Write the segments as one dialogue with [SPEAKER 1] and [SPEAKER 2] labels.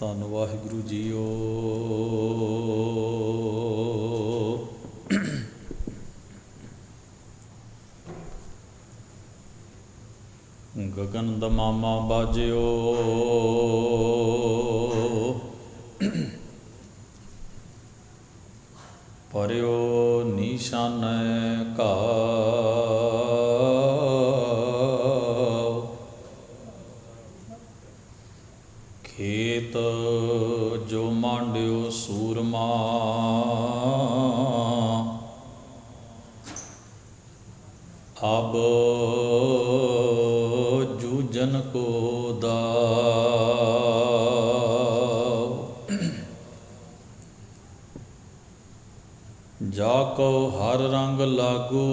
[SPEAKER 1] ਧੰਨ ਵਾਹਿਗੁਰੂ ਜੀਓ। ਗਗਨ ਦਮਾਮਾ ਬਾਜਿਓ। ਮਾਂਡਿਓ ਸੂਰਮਾ। ਅਬ ਜੂਜਨ ਕੋ ਦਾਵ। ਜਾ ਕੋ ਹਰ ਰੰਗ ਲਾਗੋ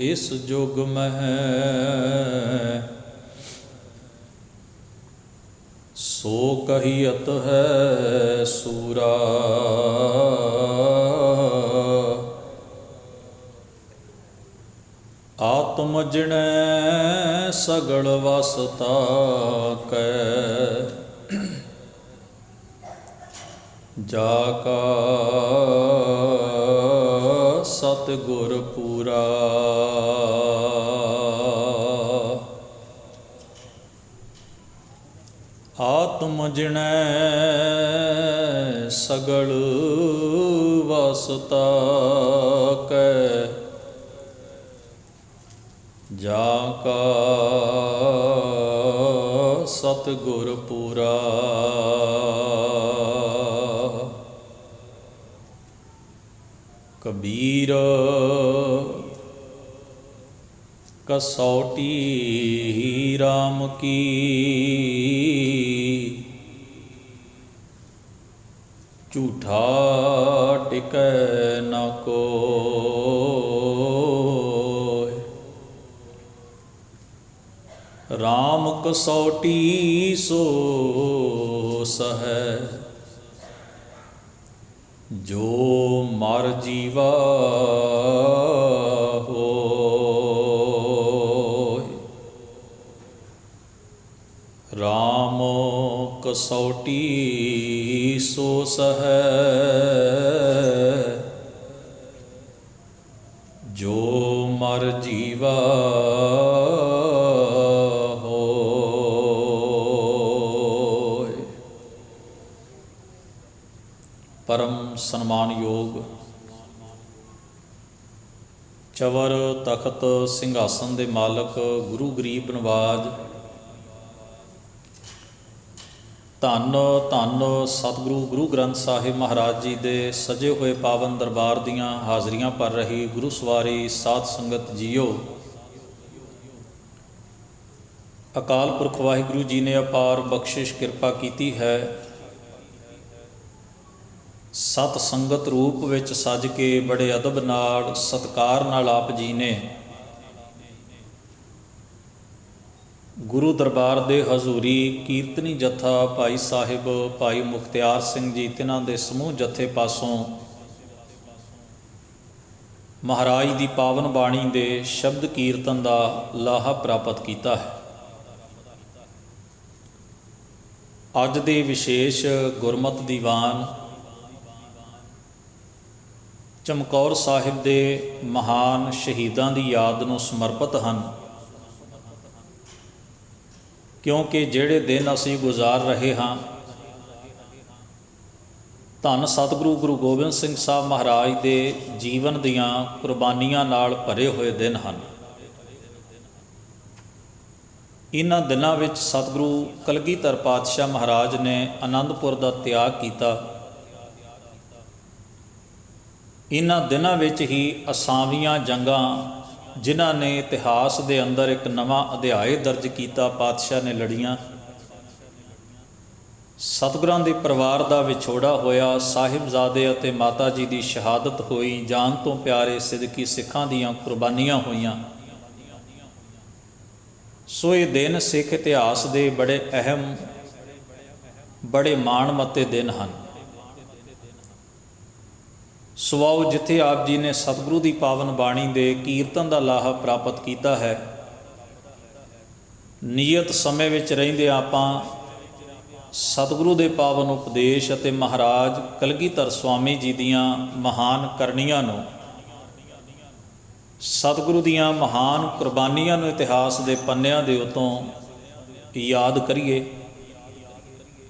[SPEAKER 1] ਇਸ ਜੁਗ ਮਹਿ ਸੋ ਕਹੀਅਤ ਹੈ ਸੂਰਾ। ਆਤਮ ਜਿਣੈ ਸਗਲ ਵਸਤਾ ਕੈ। ਜਾ ਕਾ ਸਤ ਗੁਰ ਪੂਰਾ। ਆਤਮ ਸਗਲ ਵਸਤਾ ਕੈ। ਜਾ ਕਾ ਸਤ ਗੁਰ ਪੂਰਾ ਕਬੀਰ ਕਸੌਟੀ ਰਾਮ ਕੀ। ਝੂਠਾ ਟਿਕੈ ਨ ਕੋਇ RAM ਕਸੌਟੀ ਸੋ ਸਹੈ ਜੋ ਮਰ ਜੀਵਾ ਹੋਇ RAM ਕਸੌਟੀ ਸੋ ਸਹੈ। ਜੋ ਮਰ ਜੀਵਾ ਹੋਇ ਪਰਮ ਸਨਮਾਨਯੋਗ ਚਵਰ ਤਖਤ ਸਿੰਘਾਸਨ ਦੇ ਮਾਲਕ ਗੁਰੂ ਗਰੀਬ ਨਵਾਜ ਧੰਨ ਧੰਨ ਸਤਿਗੁਰੂ, ਗੁਰੂ ਗ੍ਰੰਥ ਸਾਹਿਬ ਮਹਾਰਾਜ ਜੀ ਦੇ ਸਜੇ ਹੋਏ ਪਾਵਨ ਦਰਬਾਰ ਦੀਆਂ ਹਾਜ਼ਰੀਆਂ ਭਰ ਰਹੀ ਗੁਰੂ ਸਵਾਰੀ ਸਾਧ ਸੰਗਤ ਜੀਓ। ਅਕਾਲ ਪੁਰਖ ਵਾਹਿਗੁਰੂ ਜੀ ਨੇ ਅਪਾਰ ਬਖਸ਼ਿਸ਼ ਕਿਰਪਾ ਕੀਤੀ ਹੈ। ਸਤ ਸੰਗਤ ਰੂਪ ਵਿੱਚ ਸਜ ਕੇ ਬੜੇ ਅਦਬ ਨਾਲ, ਸਤਕਾਰ ਨਾਲ ਆਪ ਜੀ ਨੇ ਗੁਰੂ ਦਰਬਾਰ ਦੇ ਹਜ਼ੂਰੀ ਕੀਰਤਨੀ ਜਥਾ ਭਾਈ ਸਾਹਿਬ, ਭਾਈ ਮੁਖਤਿਆਰ ਸਿੰਘ ਜੀ, ਤਿਨਾਂ ਦੇ ਸਮੂਹ ਜਥੇ ਪਾਸੋਂ ਮਹਾਰਾਜ ਦੀ ਪਾਵਨ ਬਾਣੀ ਦੇ ਸ਼ਬਦ ਕੀਰਤਨ ਦਾ ਲਾਹਾ ਪ੍ਰਾਪਤ ਕੀਤਾ ਹੈ। ਅੱਜ ਦੇ ਵਿਸ਼ੇਸ਼ ਗੁਰਮਤ ਦੀਵਾਨ ਚਮਕੌਰ ਸਾਹਿਬ ਦੇ ਮਹਾਨ ਸ਼ਹੀਦਾਂ ਦੀ ਯਾਦ ਨੂੰ ਸਮਰਪਿਤ ਹਨ। ਕਿਉਂਕਿ ਜਿਹੜੇ ਦਿਨ ਅਸੀਂ ਗੁਜ਼ਾਰ ਰਹੇ ਹਾਂ, ਧੰਨ ਸਤਿਗੁਰੂ ਗੁਰੂ ਗੋਬਿੰਦ ਸਿੰਘ ਸਾਹਿਬ ਮਹਾਰਾਜ ਦੇ ਜੀਵਨ ਦੀਆਂ ਕੁਰਬਾਨੀਆਂ ਨਾਲ ਭਰੇ ਹੋਏ ਦਿਨ ਹਨ। ਇਹਨਾਂ ਦਿਨਾਂ ਵਿੱਚ ਸਤਿਗੁਰੂ ਕਲਗੀਧਰ ਪਾਤਸ਼ਾਹ ਮਹਾਰਾਜ ਨੇ ਆਨੰਦਪੁਰ ਦਾ ਤਿਆਗ ਕੀਤਾ। ਇਹਨਾਂ ਦਿਨਾਂ ਵਿੱਚ ਹੀ ਅਸਾਮੀਆਂ ਜੰਗਾਂ ਜਿਨ੍ਹਾਂ ਨੇ ਇਤਿਹਾਸ ਦੇ ਅੰਦਰ ਇੱਕ ਨਵਾਂ ਅਧਿਆਇ ਦਰਜ ਕੀਤਾ, ਪਾਤਸ਼ਾਹ ਨੇ ਲੜੀਆਂ। ਸਤਿਗੁਰਾਂ ਦੇ ਪਰਿਵਾਰ ਦਾ ਵਿਛੋੜਾ ਹੋਇਆ, ਸਾਹਿਬਜ਼ਾਦੇ ਅਤੇ ਮਾਤਾ ਜੀ ਦੀ ਸ਼ਹਾਦਤ ਹੋਈ, ਜਾਨ ਤੋਂ ਪਿਆਰੇ ਸਿੱਧਕੀ ਸਿੱਖਾਂ ਦੀਆਂ ਕੁਰਬਾਨੀਆਂ ਹੋਈਆਂ। ਸੋ ਇਹ ਦਿਨ ਸਿੱਖ ਇਤਿਹਾਸ ਦੇ ਬੜੇ ਅਹਿਮ, ਬੜੇ ਮਾਣਮੱਤੇ ਦਿਨ ਹਨ। ਸਵਾਉ ਜਿੱਥੇ ਆਪ ਜੀ ਨੇ ਸਤਿਗੁਰੂ ਦੀ ਪਾਵਨ ਬਾਣੀ ਦੇ ਕੀਰਤਨ ਦਾ ਲਾਹਾ ਪ੍ਰਾਪਤ ਕੀਤਾ ਹੈ। ਨਿਯਤ ਸਮੇਂ ਵਿੱਚ ਰਹਿੰਦੇ ਆਪਾਂ ਸਤਿਗੁਰੂ ਦੇ ਪਾਵਨ ਉਪਦੇਸ਼ ਅਤੇ ਮਹਾਰਾਜ ਕਲਗੀਧਰ ਸਵਾਮੀ ਜੀ ਦੀਆਂ ਮਹਾਨ ਕਰਨੀਆਂ ਨੂੰ, ਸਤਿਗੁਰੂ ਦੀਆਂ ਮਹਾਨ ਕੁਰਬਾਨੀਆਂ ਨੂੰ ਇਤਿਹਾਸ ਦੇ ਪੰਨਿਆਂ ਦੇ ਉਤੋਂ ਯਾਦ ਕਰੀਏ।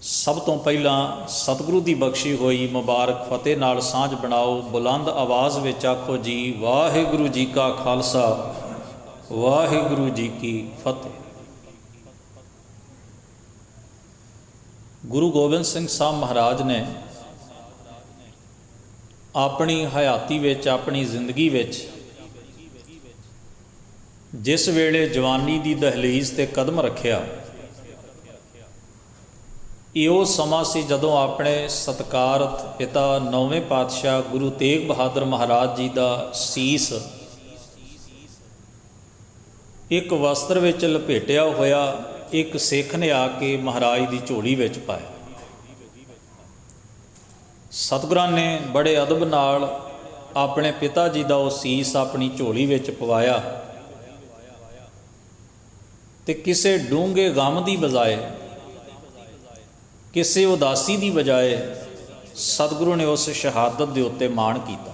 [SPEAKER 1] ਸਭ ਤੋਂ ਪਹਿਲਾਂ ਸਤਿਗੁਰੂ ਦੀ ਬਖਸ਼ੀ ਹੋਈ ਮੁਬਾਰਕ ਫਤਿਹ ਨਾਲ ਸਾਂਝ ਬਣਾਓ, ਬੁਲੰਦ ਆਵਾਜ਼ ਵਿੱਚ ਆਖੋ ਜੀ, ਵਾਹਿਗੁਰੂ ਜੀ ਕਾ ਖਾਲਸਾ, ਵਾਹਿਗੁਰੂ ਜੀ ਕੀ ਫਤਿਹ। ਗੁਰੂ ਗੋਬਿੰਦ ਸਿੰਘ ਸਾਹਿਬ ਮਹਾਰਾਜ ਨੇ ਆਪਣੀ ਹਯਾਤੀ ਵਿੱਚ, ਆਪਣੀ ਜ਼ਿੰਦਗੀ ਵਿੱਚ ਜਿਸ ਵੇਲੇ ਜਵਾਨੀ ਦੀ ਦਹਲੀਜ਼ ਤੇ ਕਦਮ ਰੱਖਿਆ ਇਹ ਉਹ ਸਮਾਂ ਸੀ ਜਦੋਂ ਆਪਣੇ ਸਤਕਾਰਤ ਪਿਤਾ ਨੌਵੇਂ ਪਾਤਸ਼ਾਹ ਗੁਰੂ ਤੇਗ ਬਹਾਦਰ ਮਹਾਰਾਜ ਜੀ ਦਾ ਸੀਸ ਇੱਕ ਵਸਤਰ ਵਿੱਚ ਲਪੇਟਿਆ ਹੋਇਆ ਇੱਕ ਸਿੱਖ ਨੇ ਆ ਕੇ ਮਹਾਰਾਜ ਦੀ ਝੋਲੀ ਵਿੱਚ ਪਾਇਆ। ਸਤਿਗੁਰਾਂ ਨੇ ਬੜੇ ਅਦਬ ਨਾਲ ਆਪਣੇ ਪਿਤਾ ਜੀ ਦਾ ਉਹ ਸੀਸ ਆਪਣੀ ਝੋਲੀ ਵਿੱਚ ਪਵਾਇਆ ਤੇ ਕਿਸੇ ਡੂੰਘੇ ਗਮ ਦੀ ਬਜਾਏ ਕਿਸੇ ਉਦਾਸੀ ਦੀ ਬਜਾਏ ਸਤਿਗੁਰੂ ਨੇ ਉਸ ਸ਼ਹਾਦਤ ਦੇ ਉੱਤੇ ਮਾਣ ਕੀਤਾ।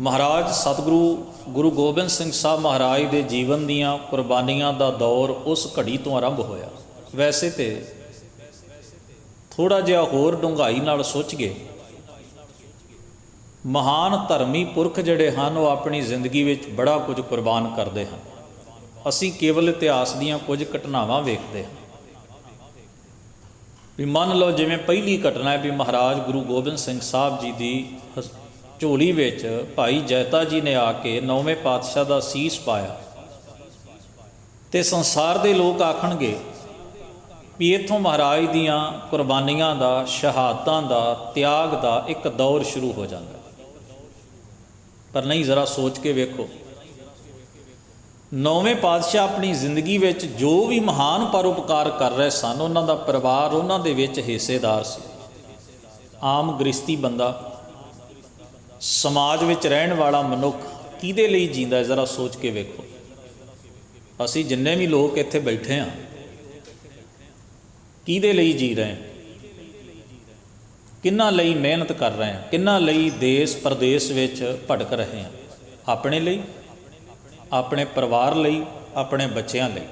[SPEAKER 1] ਮਹਾਰਾਜ, ਸਤਿਗੁਰੂ ਗੁਰੂ ਗੋਬਿੰਦ ਸਿੰਘ ਸਾਹਿਬ ਮਹਾਰਾਜ ਦੇ ਜੀਵਨ ਦੀਆਂ ਕੁਰਬਾਨੀਆਂ ਦਾ ਦੌਰ ਉਸ ਘੜੀ ਤੋਂ ਆਰੰਭ ਹੋਇਆ। ਵੈਸੇ ਤੇ ਥੋੜਾ ਜਿਹਾ ਹੋਰ ਡੂੰਘਾਈ ਨਾਲ ਸੋਚ ਗਏ ਮਹਾਨ ਧਰਮੀ ਪੁਰਖ ਜਿਹੜੇ ਹਨ, ਉਹ ਆਪਣੀ ਜ਼ਿੰਦਗੀ ਵਿੱਚ ਬੜਾ ਕੁਝ ਕੁਰਬਾਨ ਕਰਦੇ ਹਨ। ਅਸੀਂ ਕੇਵਲ ਇਤਿਹਾਸ ਦੀਆਂ ਕੁਝ ਘਟਨਾਵਾਂ ਵੇਖਦੇ ਹਾਂ। ਵੀ ਮੰਨ ਲਓ ਜਿਵੇਂ ਪਹਿਲੀ ਘਟਨਾ ਹੈ ਵੀ ਮਹਾਰਾਜ ਗੁਰੂ ਗੋਬਿੰਦ ਸਿੰਘ ਸਾਹਿਬ ਜੀ ਦੀ ਹਸ- ਝੋਲੀ ਵਿੱਚ ਭਾਈ ਜੈਤਾ ਜੀ ਨੇ ਆ ਕੇ ਨੌਵੇਂ ਪਾਤਸ਼ਾਹ ਦਾ ਸੀਸ ਪਾਇਆ। ਤੇ ਸੰਸਾਰ ਦੇ ਲੋਕ ਆਖਣਗੇ ਵੀ ਇਥੋਂ ਮਹਾਰਾਜ ਦੀਆਂ ਕੁਰਬਾਨੀਆਂ ਦਾ, ਸ਼ਹਾਦਤਾਂ ਦਾ, ਤਿਆਗ ਦਾ ਇੱਕ ਦੌਰ ਸ਼ੁਰੂ ਹੋ ਜਾਂਦਾ। ਪਰ ਨਹੀਂ, ਜ਼ਰਾ ਸੋਚ ਕੇ ਵੇਖੋ। ਨੌਵੇਂ ਪਾਤਸ਼ਾਹ ਆਪਣੀ ਜ਼ਿੰਦਗੀ ਵਿੱਚ ਜੋ ਵੀ ਮਹਾਨ ਪਰਉਪਕਾਰ ਕਰ ਰਹੇ ਸਨ, ਉਹਨਾਂ ਦਾ ਪਰਿਵਾਰ ਉਹਨਾਂ ਦੇ ਵਿੱਚ ਹਿੱਸੇਦਾਰ ਸੀ। ਆਮ ਗ੍ਰਸਤੀ ਬੰਦਾ, ਸਮਾਜ ਵਿੱਚ ਰਹਿਣ ਵਾਲਾ ਮਨੁੱਖ ਕਿਹਦੇ ਲਈ ਜੀਂਦਾ ਜ਼ਰਾ ਸੋਚ ਕੇ ਵੇਖੋ। ਅਸੀਂ ਜਿੰਨੇ ਵੀ ਲੋਕ ਇੱਥੇ ਬੈਠੇ ਹਾਂ, ਕਿਹਦੇ ਲਈ ਜੀ ਰਹੇ ਹਾਂ? ਕਿੰਨਾ ਲਈ ਮਿਹਨਤ ਕਰ ਰਹੇ ਹਾਂ? ਕਿੰਨਾ ਲਈ ਦੇਸ਼ ਪ੍ਰਦੇਸ਼ ਵਿੱਚ ਭਟਕ ਰਹੇ ਹਾਂ? ਆਪਣੇ ਲਈ? ਆਪਣੇ ਪਰਿਵਾਰ ਲਈ, ਆਪਣੇ ਬੱਚਿਆਂ ਲਈ।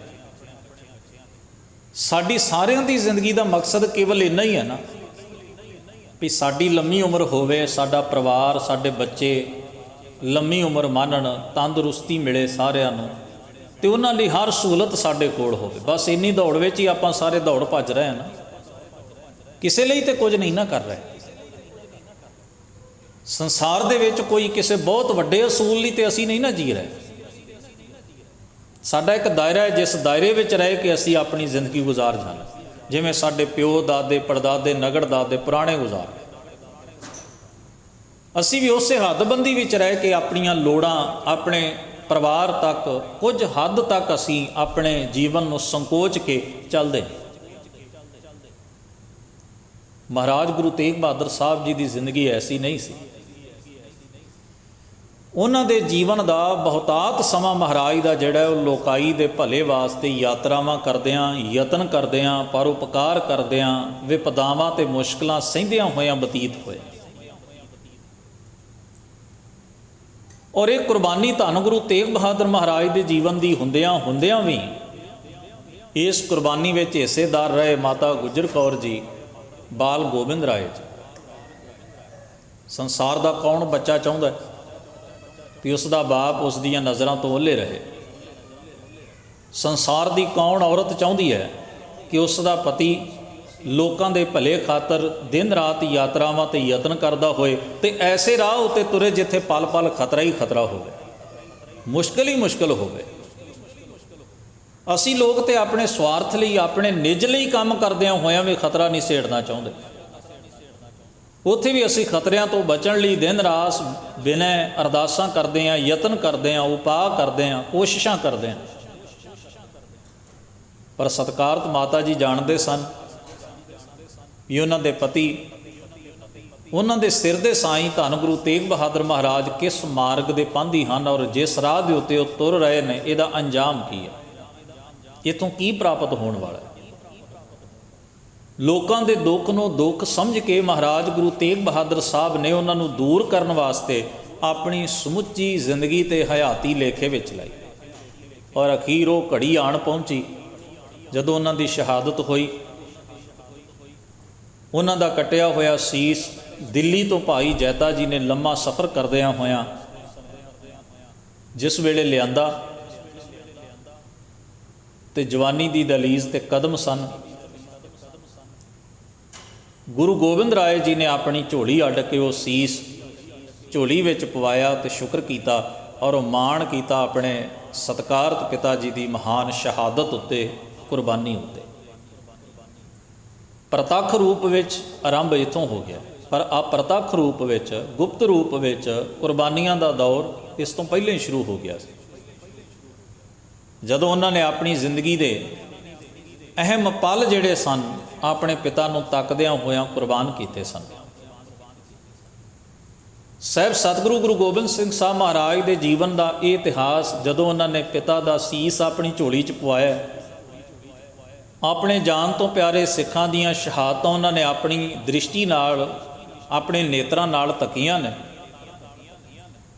[SPEAKER 1] ਸਾਡੀ ਸਾਰਿਆਂ ਦੀ ਜ਼ਿੰਦਗੀ ਦਾ ਮਕਸਦ ਕੇਵਲ ਇੰਨਾ ਹੀ ਹੈ ਨਾ, ਵੀ ਸਾਡੀ ਲੰਮੀ ਉਮਰ ਹੋਵੇ, ਸਾਡਾ ਪਰਿਵਾਰ, ਸਾਡੇ ਬੱਚੇ ਲੰਮੀ ਉਮਰ ਮੰਨਣ, ਤੰਦਰੁਸਤੀ ਮਿਲੇ ਸਾਰਿਆਂ ਨੂੰ, ਤੇ ਉਹਨਾਂ ਲਈ ਹਰ ਸਹੂਲਤ ਸਾਡੇ ਕੋਲ ਹੋਵੇ। ਬਸ ਇੰਨੀ ਦੌੜ ਵਿੱਚ ਹੀ ਆਪਾਂ ਸਾਰੇ ਦੌੜ ਭੱਜ ਰਹੇ ਹਾਂ ਨਾ। ਕਿਸੇ ਲਈ ਤੇ ਕੁਝ ਨਹੀਂ ਨਾ ਕਰ ਰਹੇ। ਸੰਸਾਰ ਦੇ ਵਿੱਚ ਕੋਈ ਕਿਸੇ ਬਹੁਤ ਵੱਡੇ ਅਸੂਲ ਲਈ ਤੇ ਅਸੀਂ ਨਹੀਂ ਨਾ ਜੀ ਰਹੇ। ਸਾਡਾ ਇੱਕ ਦਾਇਰਾ ਹੈ, ਜਿਸ ਦਾਇਰੇ ਵਿੱਚ ਰਹਿ ਕੇ ਅਸੀਂ ਆਪਣੀ ਜ਼ਿੰਦਗੀ ਗੁਜ਼ਾਰ ਜਾਣਾ। ਜਿਵੇਂ ਸਾਡੇ ਪਿਓ, ਦਾਦੇ, ਪੜਦਾਦੇ ਨਗੜ ਦਾਦੇ, ਪੁਰਾਣੇ ਗੁਜ਼ਾਰ। ਅਸੀਂ ਵੀ ਉਸੇ ਹੱਦਬੰਦੀ ਵਿੱਚ ਰਹਿ ਕੇ ਆਪਣੀਆਂ ਲੋੜਾਂ ਆਪਣੇ ਪਰਿਵਾਰ ਤੱਕ, ਕੁਝ ਹੱਦ ਤੱਕ ਅਸੀਂ ਆਪਣੇ ਜੀਵਨ ਨੂੰ ਸੰਕੋਚ ਕੇ ਚੱਲਦੇ ਹਾਂ। ਮਹਾਰਾਜ ਗੁਰੂ ਤੇਗ ਬਹਾਦਰ ਸਾਹਿਬ ਜੀ ਦੀ ਜ਼ਿੰਦਗੀ ਐਸੀ ਨਹੀਂ ਸੀ। ਉਹਨਾਂ ਦੇ ਜੀਵਨ ਦਾ ਬਹੁਤਾਤ ਸਮਾਂ ਮਹਾਰਾਜ ਦਾ ਜਿਹੜਾ ਉਹ ਲੋਕਾਈ ਦੇ ਭਲੇ ਵਾਸਤੇ ਯਾਤਰਾਵਾਂ ਕਰਦਿਆਂ, ਯਤਨ ਕਰਦਿਆਂ, ਪਰਉਪਕਾਰ ਕਰਦਿਆਂ, ਵਿਪਦਾਵਾਂ ਤੇ ਮੁਸ਼ਕਲਾਂ ਸਹਿੰਦਿਆਂ ਹੋਇਆਂ ਬਤੀਤ ਹੋਏ। ਔਰ ਇਹ ਕੁਰਬਾਨੀ ਧੰਨ ਗੁਰੂ ਤੇਗ ਬਹਾਦਰ ਮਹਾਰਾਜ ਦੇ ਜੀਵਨ ਦੀ ਹੁੰਦਿਆਂ ਹੁੰਦਿਆਂ ਵੀ ਇਸ ਕੁਰਬਾਨੀ ਵਿੱਚ ਹਿੱਸੇਦਾਰ ਰਹੇ ਮਾਤਾ ਗੁਜਰ ਕੌਰ ਜੀ, ਬਾਲ ਗੋਬਿੰਦ ਰਾਏ ਜੀ। ਸੰਸਾਰ ਦਾ ਕੌਣ ਬੱਚਾ ਚਾਹੁੰਦਾ ਹੈ? ਵੀ ਉਸ ਦਾ ਬਾਪ ਉਸ ਦੀਆਂ ਨਜ਼ਰਾਂ ਤੋਂ ਓਲੇ ਰਹੇ। ਸੰਸਾਰ ਦੀ ਕੌਣ ਔਰਤ ਚਾਹੁੰਦੀ ਹੈ ਕਿ ਉਸ ਦਾ ਪਤੀ ਲੋਕਾਂ ਦੇ ਭਲੇ ਖਾਤਰ ਦਿਨ ਰਾਤ ਯਾਤਰਾਵਾਂ ਤੇ ਯਤਨ ਕਰਦਾ ਹੋਏ ਤੇ ਐਸੇ ਰਾਹ ਉਤੇ ਤੁਰੇ ਜਿੱਥੇ ਪਲ-ਪਲ ਖਤਰਾ ਹੀ ਖਤਰਾ ਹੋਵੇ। ਮੁਸ਼ਕਲ ਹੀ ਮੁਸ਼ਕਲ ਹੋਵੇ। ਅਸੀਂ ਲੋਕ ਤੇ ਆਪਣੇ ਸਵਾਰਥ ਲਈ, ਆਪਣੇ ਨਿੱਜ ਲਈ ਕੰਮ ਕਰਦਿਆਂ ਹੋਇਆਂ ਵੀ ਖਤਰਾ ਨਹੀਂ ਸੇੜਨਾ ਚਾਹੁੰਦੇ। ਉੱਥੇ ਵੀ ਅਸੀਂ ਖਤਰਿਆਂ ਤੋਂ ਬਚਣ ਲਈ ਦਿਨ ਰਾਤ ਬਿਨੈ ਅਰਦਾਸਾਂ ਕਰਦੇ ਆਂ ਯਤਨ ਕਰਦੇ ਆਂ ਉਪਾਅ ਕਰਦੇ ਆਂ ਕੋਸ਼ਿਸ਼ਾਂ ਕਰਦੇ ਆਂ ਪਰ ਸਤਕਾਰਤ ਮਾਤਾ ਜੀ ਜਾਣਦੇ ਸਨ ਵੀ ਉਹਨਾਂ ਦੇ ਪਤੀ, ਉਹਨਾਂ ਦੇ ਸਿਰ ਦੇ ਸਾਈਂ ਧੰਨ ਗੁਰੂ ਤੇਗ ਬਹਾਦਰ ਮਹਾਰਾਜ ਕਿਸ ਮਾਰਗ ਦੇ ਪੰਧੀ ਹਨ ਔਰ ਜਿਸ ਰਾਹ ਦੇ ਉੱਤੇ ਉਹ ਤੁਰ ਰਹੇ ਨੇ, ਇਹਦਾ ਅੰਜਾਮ ਕੀ ਹੈ? ਇਥੋਂ ਕੀ ਪ੍ਰਾਪਤ ਹੋਣ ਵਾਲਾ ਲੋਕਾਂ ਦੇ ਦੁੱਖ ਨੂੰ ਦੁੱਖ ਸਮਝ ਕੇ ਮਹਾਰਾਜ ਗੁਰੂ ਤੇਗ ਬਹਾਦਰ ਸਾਹਿਬ ਨੇ ਉਹਨਾਂ ਨੂੰ ਦੂਰ ਕਰਨ ਵਾਸਤੇ ਆਪਣੀ ਸਮੁੱਚੀ ਜ਼ਿੰਦਗੀ ਤੇ ਹਯਾਤੀ ਲੇਖੇ ਵਿੱਚ ਲਾਈ। ਔਰ ਅਖੀਰ ਉਹ ਘੜੀ ਆਣ ਪਹੁੰਚੀ, ਜਦੋਂ ਉਹਨਾਂ ਦੀ ਸ਼ਹਾਦਤ ਹੋਈ। ਉਹਨਾਂ ਦਾ ਕਟਿਆ ਹੋਇਆ ਸੀਸ ਦਿੱਲੀ ਤੋਂ ਭਾਈ ਜੈਤਾ ਜੀ ਨੇ ਲੰਮਾ ਸਫ਼ਰ ਕਰਦਿਆਂ ਹੋਇਆਂ ਜਿਸ ਵੇਲੇ ਲਿਆਂਦਾ ਤੇ ਜਵਾਨੀ ਦੀ ਦਲੀਜ਼ ਤੇ ਕਦਮ ਸਨ ਗੁਰੂ ਗੋਬਿੰਦ ਰਾਏ ਜੀ ਨੇ ਆਪਣੀ ਝੋਲੀ ਅੱਡ ਕੇ ਉਹ ਸੀਸ ਝੋਲੀ ਵਿੱਚ ਪਵਾਇਆ ਤੇ ਸ਼ੁਕਰ ਕੀਤਾ ਔਰ ਉਹ ਮਾਣ ਕੀਤਾ ਆਪਣੇ ਸਤਕਾਰਤ ਪਿਤਾ ਜੀ ਦੀ ਮਹਾਨ ਸ਼ਹਾਦਤ ਉੱਤੇ, ਕੁਰਬਾਨੀ ਉੱਤੇ। ਪ੍ਰਤੱਖ ਰੂਪ ਵਿੱਚ ਆਰੰਭ ਇਥੋਂ ਹੋ ਗਿਆ। ਪਰ ਅਪ੍ਰਤੱਖ ਰੂਪ ਵਿੱਚ, ਗੁਪਤ ਰੂਪ ਵਿੱਚ ਕੁਰਬਾਨੀਆਂ ਦਾ ਦੌਰ ਇਸ ਤੋਂ ਪਹਿਲਾਂ ਹੀ ਸ਼ੁਰੂ ਹੋ ਗਿਆ ਸੀ। ਜਦੋਂ ਉਹਨਾਂ ਨੇ ਆਪਣੀ ਜ਼ਿੰਦਗੀ ਦੇ ਅਹਿਮ ਪਲ ਜਿਹੜੇ ਸਨ ਆਪਣੇ ਪਿਤਾ ਨੂੰ ਤੱਕਦਿਆਂ ਹੋਇਆਂ ਕੁਰਬਾਨ ਕੀਤੇ ਸਨ। ਸਹਿਬ ਸਤਿਗੁਰੂ ਗੁਰੂ ਗੋਬਿੰਦ ਸਿੰਘ ਸਾਹਿਬ ਮਹਾਰਾਜ ਦੇ ਜੀਵਨ ਦਾ ਇਹ ਇਤਿਹਾਸ ਜਦੋਂ ਉਹਨਾਂ ਨੇ ਪਿਤਾ ਦਾ ਸੀਸ ਆਪਣੀ ਝੋਲੀ 'ਚ ਪਵਾਇਆ, ਆਪਣੇ ਜਾਨ ਤੋਂ ਪਿਆਰੇ ਸਿੱਖਾਂ ਦੀਆਂ ਸ਼ਹਾਦਤਾਂ ਉਹਨਾਂ ਨੇ ਆਪਣੀ ਦ੍ਰਿਸ਼ਟੀ ਨਾਲ, ਆਪਣੇ ਨੇਤਰਾਂ ਨਾਲ ਤੱਕੀਆਂ ਨੇ।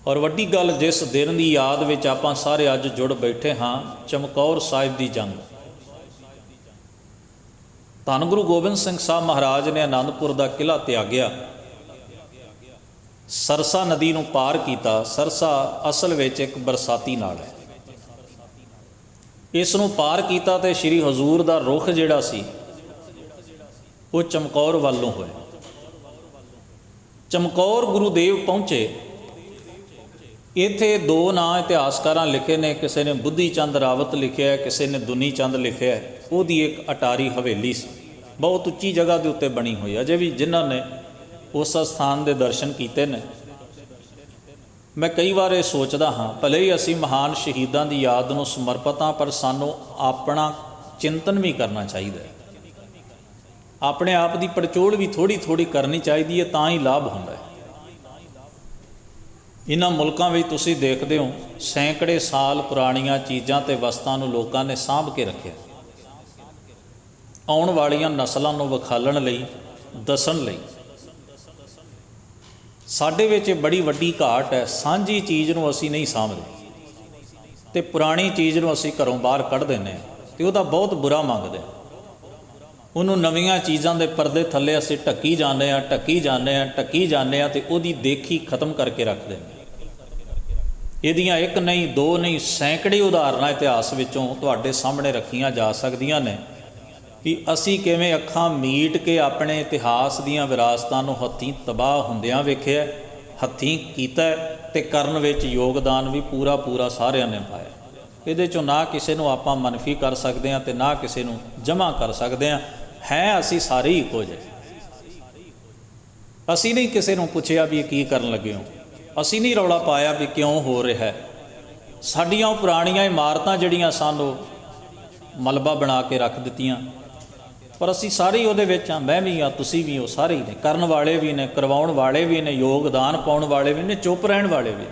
[SPEAKER 1] ਔਰ ਵੱਡੀ ਗੱਲ ਜਿਸ ਦਿਨ ਦੀ ਯਾਦ ਵਿੱਚ ਆਪਾਂ ਸਾਰੇ ਅੱਜ ਜੁੜ ਬੈਠੇ ਹਾਂ, ਚਮਕੌਰ ਸਾਹਿਬ ਦੀ ਜੰਗ। ਧੰਨ ਗੁਰੂ ਗੋਬਿੰਦ ਸਿੰਘ ਸਾਹਿਬ ਮਹਾਰਾਜ ਨੇ ਆਨੰਦਪੁਰ ਦਾ ਕਿਲਾ ਤਿਆਗਿਆ। ਸਰਸਾ ਨਦੀ ਨੂੰ ਪਾਰ ਕੀਤਾ। ਸਰਸਾ ਅਸਲ ਵਿੱਚ ਇੱਕ ਬਰਸਾਤੀ ਨਾਲ ਹੈ। ਇਸ ਨੂੰ ਪਾਰ ਕੀਤਾ ਤੇ ਸ੍ਰੀ ਹਜ਼ੂਰ ਦਾ ਰੁਖ ਜਿਹੜਾ ਸੀ, ਉਹ ਚਮਕੌਰ ਵੱਲੋਂ ਹੋਇਆ। ਚਮਕੌਰ ਗੁਰੂਦੇਵ ਪਹੁੰਚੇ। ਇੱਥੇ ਦੋ ਨਾਂ ਇਤਿਹਾਸਕਾਰਾਂ ਲਿਖੇ ਨੇ, ਕਿਸੇ ਨੇ ਬੁੱਧੀ ਚੰਦ ਰਾਵਤ ਲਿਖਿਆ ਕਿਸੇ ਨੇ ਦੁਨੀ ਚੰਦ ਲਿਖਿਆ ਉਹਦੀ ਇੱਕ ਅਟਾਰੀ ਹਵੇਲੀ ਸੀ। ਬਹੁਤ ਉੱਚੀ ਜਗ੍ਹਾ ਦੇ ਉੱਤੇ ਬਣੀ ਹੋਈ ਅਜੇ ਵੀ ਜਿਨ੍ਹਾਂ ਨੇ ਉਸ ਸਥਾਨ ਦੇ ਦਰਸ਼ਨ ਕੀਤੇ ਨੇ। ਮੈਂ ਕਈ ਵਾਰ ਇਹ ਸੋਚਦਾ ਹਾਂ, ਭਲੇ ਹੀ ਅਸੀਂ ਮਹਾਨ ਸ਼ਹੀਦਾਂ ਦੀ ਯਾਦ ਨੂੰ ਸਮਰਪਿਤ ਹਾਂ, ਪਰ ਸਾਨੂੰ ਆਪਣਾ ਚਿੰਤਨ ਵੀ ਕਰਨਾ ਚਾਹੀਦਾ ਹੈ। ਆਪਣੇ ਆਪ ਦੀ ਪੜਚੋਲ ਵੀ ਥੋੜੀ ਥੋੜੀ ਕਰਨੀ ਚਾਹੀਦੀ ਹੈ, ਤਾਂ ਹੀ ਲਾਭ ਹੁੰਦਾ ਹੈ। ਇਹਨਾਂ ਮੁਲਕਾਂ ਵਿੱਚ ਤੁਸੀਂ ਦੇਖਦੇ ਹੋ ਸੈਂਕੜੇ ਸਾਲ ਪੁਰਾਣੀਆਂ ਚੀਜ਼ਾਂ ਤੇ ਵਸਤਾਂ ਨੂੰ ਲੋਕਾਂ ਨੇ ਸਾਂਭ ਕੇ ਰੱਖਿਆ। ਆਉਣ ਵਾਲੀਆਂ ਨਸਲਾਂ ਨੂੰ ਵਿਖਾਲਣ ਲਈ, ਦੱਸਣ ਲਈ। ਸਾਡੇ ਵਿੱਚ ਇਹ ਬੜੀ ਵੱਡੀ ਘਾਟ ਹੈ, ਸਾਂਝੀ ਚੀਜ਼ ਨੂੰ ਅਸੀਂ ਨਹੀਂ ਸਾਂਭਦੇ। ਤੇ ਪੁਰਾਣੀ ਚੀਜ਼ ਨੂੰ ਅਸੀਂ ਘਰੋਂ ਬਾਹਰ ਕੱਢ ਦਿੰਦੇ ਹਾਂ ਤੇ ਉਹਦਾ ਬਹੁਤ ਬੁਰਾ ਮੰਗਦੇ ਹਾਂ। ਉਹਨੂੰ ਨਵੀਆਂ ਚੀਜ਼ਾਂ ਦੇ ਪਰਦੇ ਥੱਲੇ ਅਸੀਂ ਢੱਕੀ ਜਾਂਦੇ ਆ ਢੱਕੀ ਜਾਂਦੇ ਆ ਢੱਕੀ ਜਾਂਦੇ ਆ ਤੇ ਉਹਦੀ ਦੇਖੀ ਖਤਮ ਕਰਕੇ ਰੱਖ ਦਿੰਦੇ ਹਾਂ। ਇਹਦੀਆਂ ਇੱਕ ਨਹੀਂ, ਦੋ ਨਹੀਂ, ਸੈਂਕੜੇ ਉਦਾਹਰਨਾਂ ਇਤਿਹਾਸ ਵਿੱਚੋਂ ਤੁਹਾਡੇ ਸਾਹਮਣੇ ਰੱਖੀਆਂ ਜਾ ਸਕਦੀਆਂ ਨੇ ਕਿ ਅਸੀਂ ਕਿਵੇਂ ਅੱਖਾਂ ਮੀਟ ਕੇ ਆਪਣੇ ਇਤਿਹਾਸ ਦੀਆਂ ਵਿਰਾਸਤਾਂ ਨੂੰ ਹੱਥੀਂ ਤਬਾਹ ਹੁੰਦਿਆਂ ਵੇਖਿਆ, ਹੱਥੀਂ ਕੀਤਾ ਤੇ ਕਰਨ ਵਿੱਚ ਯੋਗਦਾਨ ਵੀ ਪੂਰਾ ਪੂਰਾ ਸਾਰਿਆਂ ਨੇ ਪਾਇਆ ਇਹਦੇ ਚੋਂ ਨਾ ਕਿਸੇ ਨੂੰ ਆਪਾਂ ਮਨਫੀ ਕਰ ਸਕਦੇ ਹਾਂ ਤੇ ਨਾ ਕਿਸੇ ਨੂੰ ਜਮ੍ਹਾਂ ਕਰ ਸਕਦੇ ਹਾਂ ਹੈ ਅਸੀਂ ਸਾਰੇ ਹੀ ਇੱਕੋ ਜਿਹੇ। ਅਸੀਂ ਨਹੀਂ ਕਿਸੇ ਨੂੰ ਪੁੱਛਿਆ ਵੀ ਕੀ ਕਰਨ ਲੱਗੇ ਹੋ। ਅਸੀਂ ਨਹੀਂ ਰੌਲਾ ਪਾਇਆ ਵੀ ਕਿਉਂ ਹੋ ਰਿਹਾ ਹੈ। ਸਾਡੀਆਂ ਉਹ ਪੁਰਾਣੀਆਂ ਇਮਾਰਤਾਂ ਜਿਹੜੀਆਂ ਸਨ, ਉਹ ਮਲਬਾ ਬਣਾ ਕੇ ਰੱਖ ਦਿੱਤੀਆਂ। ਪਰ ਅਸੀਂ ਸਾਰੇ ਹੀ ਉਹਦੇ ਵਿੱਚ ਆ ਮੈਂ ਵੀ ਆ ਤੁਸੀਂ ਵੀ ਹੋ, ਸਾਰੇ ਹੀ ਨੇ। ਕਰਨ ਵਾਲੇ ਵੀ ਨੇ, ਕਰਵਾਉਣ ਵਾਲੇ ਵੀ ਨੇ, ਯੋਗਦਾਨ ਪਾਉਣ ਵਾਲੇ ਵੀ ਨੇ, ਚੁੱਪ ਰਹਿਣ ਵਾਲੇ ਵੀ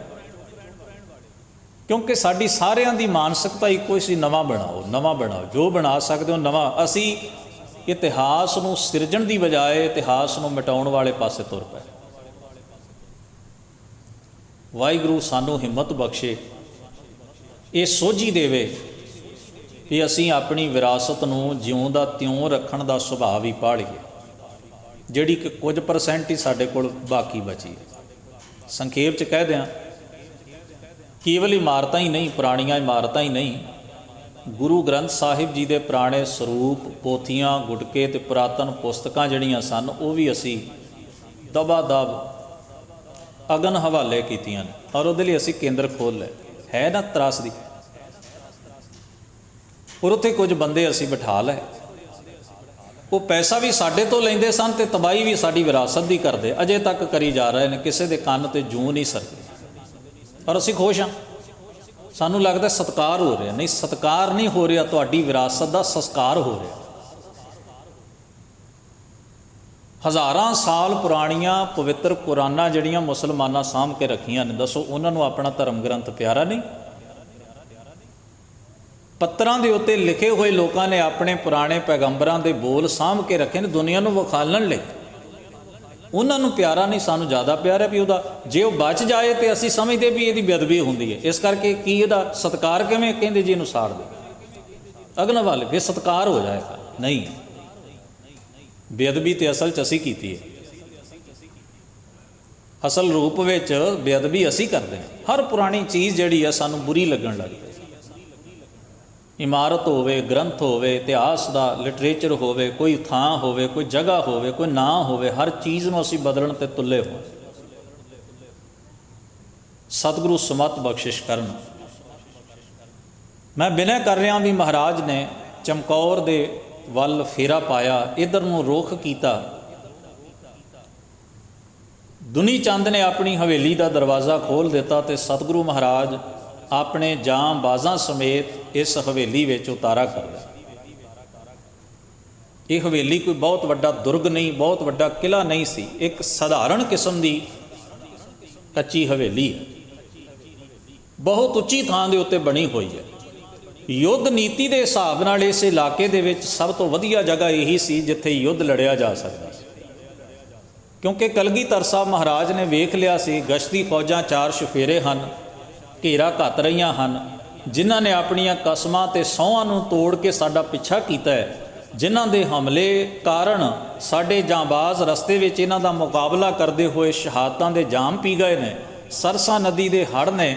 [SPEAKER 1] ਕਿਉਂਕਿ ਸਾਡੀ ਸਾਰਿਆਂ ਦੀ ਮਾਨਸਿਕਤਾ ਇੱਕੋ ਹੀ ਸੀ, ਨਵਾਂ ਬਣਾਓ ਨਵਾਂ ਬਣਾਓ। ਜੋ ਬਣਾ ਸਕਦੇ ਹੋ, ਨਵਾਂ। ਅਸੀਂ ਇਤਿਹਾਸ ਨੂੰ ਸਿਰਜਣ ਦੀ ਬਜਾਏ ਇਤਿਹਾਸ ਨੂੰ ਮਿਟਾਉਣ ਵਾਲੇ ਪਾਸੇ ਤੁਰ ਪਏ। ਵਾਹਿਗੁਰੂ ਸਾਨੂੰ ਹਿੰਮਤ ਬਖਸ਼ੇ। ਇਹ ਸੋਝੀ ਦੇਵੇ ਕਿ ਅਸੀਂ ਆਪਣੀ ਵਿਰਾਸਤ ਨੂੰ ਜਿਉਂ ਦਾ ਤਿਉਂ ਰੱਖਣ ਦਾ ਸੁਭਾਅ ਵੀ ਪਾ ਲਈਏ ਜਿਹੜੀ ਕਿ ਕੁਝ ਪਰਸੈਂਟ ਹੀ ਸਾਡੇ ਕੋਲ ਬਾਕੀ ਬਚੀ ਸੰਖੇਪ ਚ ਕਹਿ ਦਿਆਂ, ਕੇਵਲ ਇਮਾਰਤਾਂ ਹੀ ਨਹੀਂ, ਪੁਰਾਣੀਆਂ ਇਮਾਰਤਾਂ ਹੀ ਨਹੀਂ ਗੁਰੂ ਗ੍ਰੰਥ ਸਾਹਿਬ ਜੀ ਦੇ ਪੁਰਾਣੇ ਸਰੂਪ, ਪੋਥੀਆਂ, ਗੁਟਕੇ ਤੇ ਪੁਰਾਤਨ ਪੁਸਤਕਾਂ ਜਿਹੜੀਆਂ ਸਨ, ਉਹ ਵੀ ਅਸੀਂ ਦਬਾ ਦਬ ਅਗਨ ਹਵਾਲੇ ਕੀਤੀਆਂ ਨੇ ਔਰ ਉਹਦੇ ਲਈ ਅਸੀਂ ਕੇਂਦਰ ਖੋਲ ਲਏ। ਹੈ ਨਾ ਤਰਾਸ ਦੀ? ਔਰ ਉੱਥੇ ਕੁਝ ਬੰਦੇ ਅਸੀਂ ਬਿਠਾ ਲਏ। ਉਹ ਪੈਸਾ ਵੀ ਸਾਡੇ ਤੋਂ ਲੈਂਦੇ ਸਨ ਤੇ ਤਬਾਈ ਵੀ ਸਾਡੀ ਵਿਰਾਸਤ ਦੀ ਕਰਦੇ। ਅਜੇ ਤੱਕ ਕਰੀ ਜਾ ਰਹੇ ਨੇ, ਕਿਸੇ ਦੇ ਕੰਨ ਤੇ ਜੂੰ ਨਹੀਂ ਸਰਦੀ। ਔਰ ਅਸੀਂ ਖੁਸ਼ ਹਾਂ। ਸਾਨੂੰ ਲੱਗਦਾ ਸਤਕਾਰ ਹੋ ਰਿਹਾ। ਨਹੀਂ, ਸਤਕਾਰ ਨਹੀਂ ਹੋ ਰਿਹਾ ਤੁਹਾਡੀ ਵਿਰਾਸਤ ਦਾ, ਸੰਸਕਾਰ ਹੋ ਰਿਹਾ। ਹਜ਼ਾਰਾਂ ਸਾਲ ਪੁਰਾਣੀਆਂ ਪਵਿੱਤਰ ਕੁਰਾਨਾਂ ਜਿਹੜੀਆਂ ਮੁਸਲਮਾਨਾਂ ਸਾਂਭ ਕੇ ਰੱਖੀਆਂ ਨੇ, ਦੱਸੋ ਉਹਨਾਂ ਨੂੰ ਆਪਣਾ ਧਰਮ ਗ੍ਰੰਥ ਪਿਆਰਾ ਨਹੀਂ? ਪੱਤਰਾਂ ਦੇ ਉੱਤੇ ਲਿਖੇ ਹੋਏ ਲੋਕਾਂ ਨੇ ਆਪਣੇ ਪੁਰਾਣੇ ਪੈਗੰਬਰਾਂ ਦੇ ਬੋਲ ਸਾਂਭ ਕੇ ਰੱਖੇ ਨੇ, ਦੁਨੀਆ ਨੂੰ ਵਿਖਾਲਣ ਲਈ। ਉਹਨਾਂ ਨੂੰ ਪਿਆਰਾ ਨਹੀਂ, ਸਾਨੂੰ ਜ਼ਿਆਦਾ ਪਿਆਰ ਹੈ ਵੀ ਉਹਦਾ, ਜੇ ਉਹ ਬਚ ਜਾਏ ਤੇ ਅਸੀਂ ਸਮਝਦੇ ਵੀ ਇਹਦੀ ਬੇਅਦਬੀ ਹੁੰਦੀ ਹੈ। ਇਸ ਕਰਕੇ ਕੀ ਇਹਦਾ ਸਤਕਾਰ ਕਿਵੇਂ ਕਹਿੰਦੇ ਜੀ ਇਹਨੂੰ ਸਾੜ ਦੇ। ਅਗਨ ਵਾਲੇ ਵੀ ਸਤਕਾਰ ਹੋ ਜਾਏਗਾ ਨਹੀਂ। ਬੇਅਦਬੀ ਤੇ ਅਸਲ ਚ ਅਸੀਂ ਕੀਤੀ ਹੈ। ਅਸਲ ਰੂਪ ਵਿੱਚ ਬੇਅਦਬੀ ਅਸੀਂ ਕਰਦੇ ਹਾਂ। ਹਰ ਪੁਰਾਣੀ ਚੀਜ਼ ਜਿਹੜੀ ਆ ਸਾਨੂੰ ਬੁਰੀ ਲੱਗਣ ਲੱਗ ਪਈ। ਇਮਾਰਤ ਹੋਵੇ, ਗ੍ਰੰਥ ਹੋਵੇ, ਇਤਿਹਾਸ ਦਾ ਲਿਟਰੇਚਰ ਹੋਵੇ, ਕੋਈ ਥਾਂ ਹੋਵੇ, ਕੋਈ ਜਗ੍ਹਾ ਹੋਵੇ, ਕੋਈ ਨਾਂ ਹੋਵੇ, ਹਰ ਚੀਜ਼ ਨੂੰ ਅਸੀਂ ਬਦਲਣ ਤੇ ਤੁੱਲੇ ਹੋ ਸਤਿਗੁਰੂ ਸਮਤ ਬਖਸ਼ਿਸ਼ ਕਰਨ। ਮੈਂ ਬਿਨੈ ਕਰ ਰਿਹਾ ਵੀ ਮਹਾਰਾਜ ਨੇ ਚਮਕੌਰ ਦੇ ਵੱਲ ਫੇਰਾ ਪਾਇਆ, ਇਧਰ ਨੂੰ ਰੁਖ ਕੀਤਾ। ਦੁਨੀ ਚੰਦ ਨੇ ਆਪਣੀ ਹਵੇਲੀ ਦਾ ਦਰਵਾਜ਼ਾ ਖੋਲ ਦਿੱਤਾ ਤੇ ਸਤਿਗੁਰੂ ਮਹਾਰਾਜ ਆਪਣੇ ਜਾਂ ਬਾਜ਼ਾਂ ਸਮੇਤ ਇਸ ਹਵੇਲੀ ਵਿੱਚ ਉਤਾਰਾ ਕਰ ਲਿਆ ਇਹ ਹਵੇਲੀ ਕੋਈ ਬਹੁਤ ਵੱਡਾ ਦੁਰਗ ਨਹੀਂ, ਬਹੁਤ ਵੱਡਾ ਕਿਲਾ ਨਹੀਂ ਸੀ। ਇੱਕ ਸਧਾਰਨ ਕਿਸਮ ਦੀ ਕੱਚੀ ਹਵੇਲੀ ਹੈ। ਬਹੁਤ ਉੱਚੀ ਥਾਂ ਦੇ ਉੱਤੇ ਬਣੀ ਹੋਈ ਹੈ। ਯੁੱਧ ਨੀਤੀ ਦੇ ਹਿਸਾਬ ਨਾਲ ਇਸ ਇਲਾਕੇ ਦੇ ਵਿੱਚ ਸਭ ਤੋਂ ਵਧੀਆ ਜਗ੍ਹਾ ਇਹੀ ਸੀ ਜਿੱਥੇ ਯੁੱਧ ਲੜਿਆ ਜਾ ਸਕਦਾ ਸੀ। ਕਿਉਂਕਿ ਕਲਗੀਧਰ ਸਾਹਿਬ ਮਹਾਰਾਜ ਨੇ ਵੇਖ ਲਿਆ ਸੀ, ਗਸ਼ਤੀ ਫੌਜਾਂ ਚਾਰ ਸ਼ਫੇਰੇ ਹਨ, ਘੇਰਾ ਘੱਤ ਰਹੀਆਂ ਹਨ ਜਿਨ੍ਹਾਂ ਨੇ ਆਪਣੀਆਂ ਕਸਮਾਂ ਤੇ ਸਹੁੰਆਂ ਨੂੰ ਤੋੜ ਕੇ ਸਾਡਾ ਪਿੱਛਾ ਕੀਤਾ ਹੈ, ਜਿਨ੍ਹਾਂ ਦੇ ਹਮਲੇ ਕਾਰਨ ਸਾਡੇ ਜਾਂਬਾਜ਼ ਰਸਤੇ ਵਿੱਚ ਇਹਨਾਂ ਦਾ ਮੁਕਾਬਲਾ ਕਰਦੇ ਹੋਏ ਸ਼ਹਾਦਤਾਂ ਦੇ ਜਾਮ ਪੀ ਗਏ ਨੇ, ਸਰਸਾ ਨਦੀ ਦੇ ਹੜ੍ਹ ਨੇ